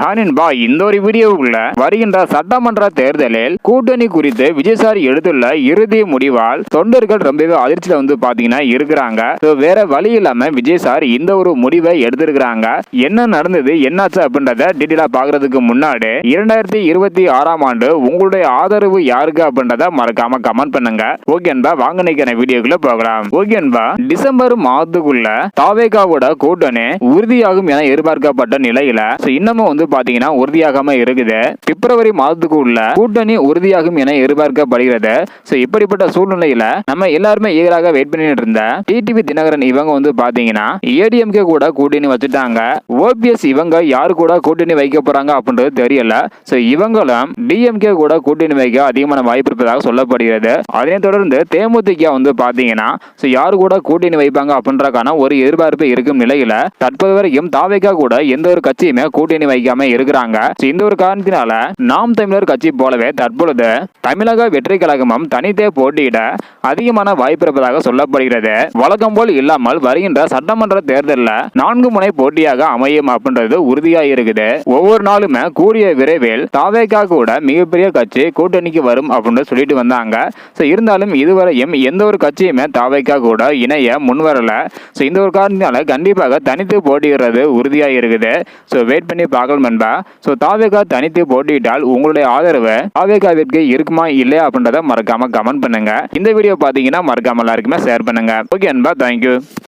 ஹானின்பா இந்த ஒரு வீடியோவுக்குள்ள வருகின்ற சட்டமன்ற தேர்தலில் கூட்டணி குறித்து விஜய் சார் எடுத்துள்ள இறுதி முடிவால் தொண்டர்கள் ரொம்பவே அதிர்ச்சியில வந்து பாத்தீங்கன்னா இருக்கிறாங்க. வேற வழி இல்லாம விஜய் சார் இந்த ஒரு முடிவை எடுத்திருக்கிறாங்க. என்ன நடந்தது என்னாச்சு அப்படின்றத டீட்டெயிலா பாக்குறதுக்கு முன்னாடி இரண்டாயிரத்தி இருபத்தி ஆறாம் ஆண்டு உங்களுடைய ஆதரவு யாருக்கு அப்படின்றத மறக்காம கமெண்ட் பண்ணுங்க. ஓகேன்பா வாங்க நிக்கிற வீடியோக்குள்ள போகலாம். ஓகேன்பா டிசம்பர் மாதத்துக்குள்ள தாவேகாவோட கூட்டணி உறுதியாகும் என எதிர்பார்க்கப்பட்ட நிலையில இன்னும் நிலைமை வந்து பாத்தீங்கன்னா உறுதியாகாம இருக்குது. பிப்ரவரி மாதத்துக்கு உள்ள கூட்டணி உறுதியாகும் என எதிர்பார்க்கப்படுகிறது. சோ இப்படிப்பட்ட சூழ்நிலையில நம்ம எல்லாருமே ஈகராக வெயிட் பண்ணிட்டு இருந்த டிடிவி தினகரன் இவங்க வந்து பாத்தீங்கன்னா ஏடிஎம்கே கூட கூட்டணி வச்சுட்டாங்க. ஓபிஎஸ் இவங்க யாரு கூட கூட்டணி வைக்க போறாங்க அப்படின்றது தெரியல. சோ இவங்களும் டிஎம்கே கூட கூட்டணி வைக்க அதிகமான வாய்ப்பு இருப்பதாக சொல்லப்படுகிறது. அதனைத் தொடர்ந்து தேமுதிக வந்து பாத்தீங்கன்னா சோ யாரு கூட கூட்டணி வைப்பாங்க அப்படின்றக்கான ஒரு எதிர்பார்ப்பு இருக்கும் நிலையில தற்போது வரைக்கும் தாவேகா கூட எந்த ஒரு கட்சியுமே கூட்டணி வைக்காம இருக்கிறாங்க. இந்த ஒரு காரணத்தினால நாம் தமிழர் கட்சி போலவே தற்பொழுது தமிழக வெற்றி கழகமும் தனித்தே போட்டியிட அதிகமான வாய்ப்பு இருப்பதாக சொல்லப்படுகிறது. வழக்கம் போல் இல்லாமல் வருகின்ற சட்டமன்ற தேர்தலில் நான்கு முனை போட்டியாக அமையும் அப்படின்றது உறுதியாக இருக்குது. ஒவ்வொரு நாளுமே கூடிய விரைவில் தாவேக்கா கூட மிகப்பெரிய கட்சி கூட்டணிக்கு வரும் அப்படின்னு சொல்லிட்டு வந்தாங்க. ஸோ இருந்தாலும் இதுவரையும் எந்த ஒரு கட்சியுமே தாவேக்கா கூட இணைய முன்வரல. ஸோ இந்த ஒரு காரணத்தினால கண்டிப்பாக தனித்து போட்டியிடுறது உறுதியாக இருக்குது. ஸோ வெயிட் பண்ணி பார்க்கலாம் நண்பா. ஸோ தாவேகா தனித்து போட்டியிட்டால் உங்களுடைய ஆதரவு தாவேகாவிற்கு இருக்குமா இல்லையா அப்படின்றத மறக்காம கமெண்ட் பண்ணுங்க. இந்த வீடியோ பார்த்தீங்கன்னா மறக்காம எல்லாருக்குமே ஷேர் பண்ணுங்க. ஓகே நண்பா தேங்க்யூ